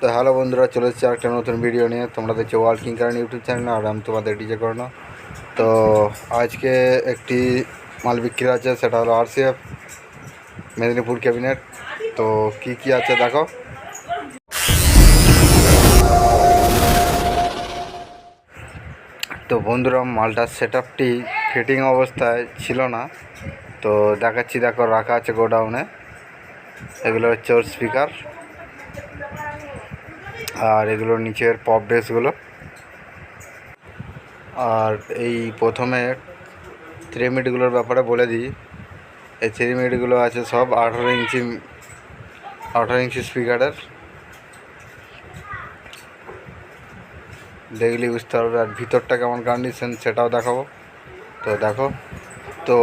তো হ্যালো বন্ধুরা, চলে এসেছি একটা নতুন ভিডিও নিয়ে। তোমরা দেখছ ওয়ার্কিং কারণ ইউটিউব চ্যানেল আর আমি তোমাদের ডিজে করানো। তো আজকে একটি মাল বিক্রি আছে, সেটা হলো আরসিএফ মেদিনীপুর ক্যাবিনেট তো কি কি আছে দেখো। তো বন্ধুরা মালটার সেট আপটি ফিটিং অবস্থায় ছিল না। তো দেখাচ্ছি, দেখো, রাখা আছে গোডাউনে। এগুলো হচ্ছে ওর স্পিকার আর এগুলোর নিচের পপ বেসগুলো আর এই প্রথমে থ্রিমিটগুলোর ব্যাপারে বলে দিই। এই থ্রিমিটগুলো আছে সব আঠারো ইঞ্চি আঠারো ইঞ্চি স্পিকারের দেখলি বুঝতে পারবে আর ভিতরটা কেমন কন্ডিশন সেটাও দেখাবো। তো দেখো, তো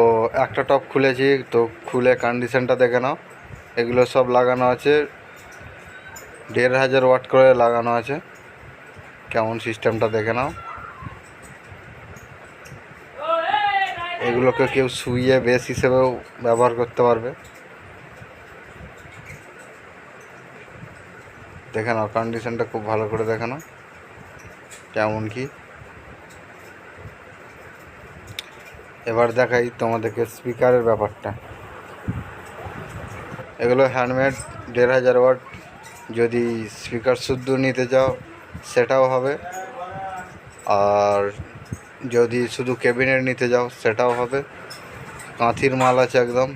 একটা টপ খুলেছি, তো খুলে কন্ডিশনটা দেখে নাও। এগুলো সব লাগানো আছে। দেড় হাজার ওয়াট করে লাগানো আছে। কেমন সিস্টেমটা দেখে নাও। এগুলোকে কেউ শুইয়ে বেস হিসেবেও ব্যবহার করতে পারবে। দেখে নাও কন্ডিশনটা খুব ভালো করে দেখে নাও। কেমন কি। এবার দেখাই তোমাদেরকে স্পিকারের ব্যাপারটা। এগুলো হ্যান্ডমেড দেড় হাজার ওয়াট যদি স্পিকার শুদ্ধ নিতে চাও, সেটাও হবে। আর যদি শুধু ক্যাবিনেট নিতে যাও, সেটাও হবে। কাঁথির মাল আছে একদম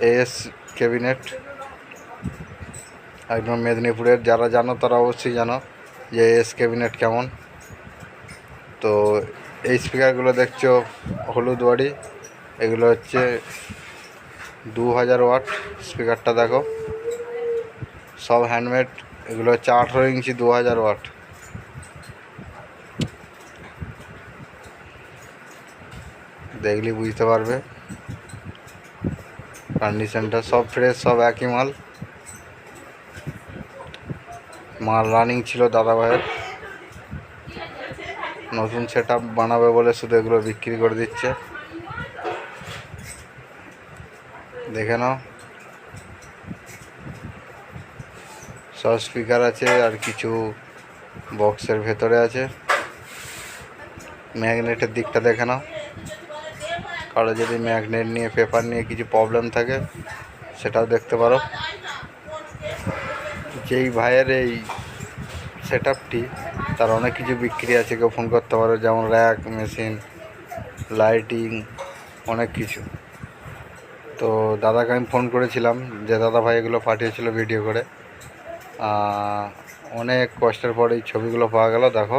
এস ক্যাবিনেট। একদম মেদিনীপুরের, যারা জানো তারা অবশ্যই জানো যে এস ক্যাবিনেট কেমন। তো এই স্পিকারগুলো দেখছ, হলুদ বাড়ি, এগুলো হচ্ছে দু হাজার ওয়াট স্পিকারটা দেখো। সব হ্যান্ডমেড এগুলো হচ্ছে আঠেরো ইঞ্চি দু হাজার ওয়াট। দেখলি বুঝতে পারবে। কন্ডিশনটা সব ফ্রেশ সব একই মাল। মাল রানিং ছিল দাদা ভাইয়ের নতুন সেট বানাবে বলে শুধু এগুলো বিক্রি করে দিচ্ছে। দেখে নাও। সব স্পিকার আছে আর কিছু বক্সের ভেতরে আছে। ম্যাগনেটের দিকটা দেখে নাও। কারও যদি ম্যাগনেট নিয়ে, পেপার নিয়ে কিছু প্রবলেম থাকে, সেটাও দেখতে পারো। যেই ভাইয়ের এই সেট তার অনেক কিছু বিক্রি আছে, কেউ ফোন করতে পারো, যেমন র্যাক মেশিন লাইটিং অনেক কিছু। তো দাদাকে আমি ফোন করেছিলাম, যে দাদা ভাই এগুলো পাঠিয়েছিল ভিডিও করে। অনেক কষ্টের পর এই ছবিগুলো পাওয়া গেল, দেখো।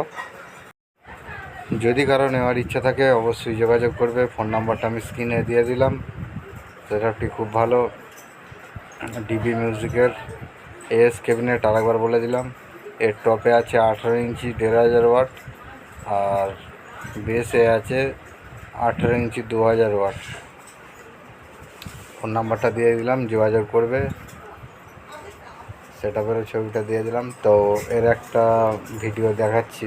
যদি কারও নেওয়ার ইচ্ছা থাকে, অবশ্যই যোগাযোগ করবে। ফোন নাম্বারটা আমি স্ক্রিনে দিয়ে দিলাম। সেটআপটি খুব ভালো। ডিবি মিউজিকের এস ক্যাবিনেট আরেকবার বলে দিলাম। এর টপে আছে আঠেরো ইঞ্চি দেড় হাজার ওয়াট, আর বেসে আছে আঠেরো ইঞ্চি দু হাজার ওয়াট। ফোন নাম্বারটা দিয়ে দিলাম, যোগাযোগ করবে। সেটা করে ছবিটা দিয়ে দিলাম। তো এর একটা ভিডিও দেখাচ্ছি।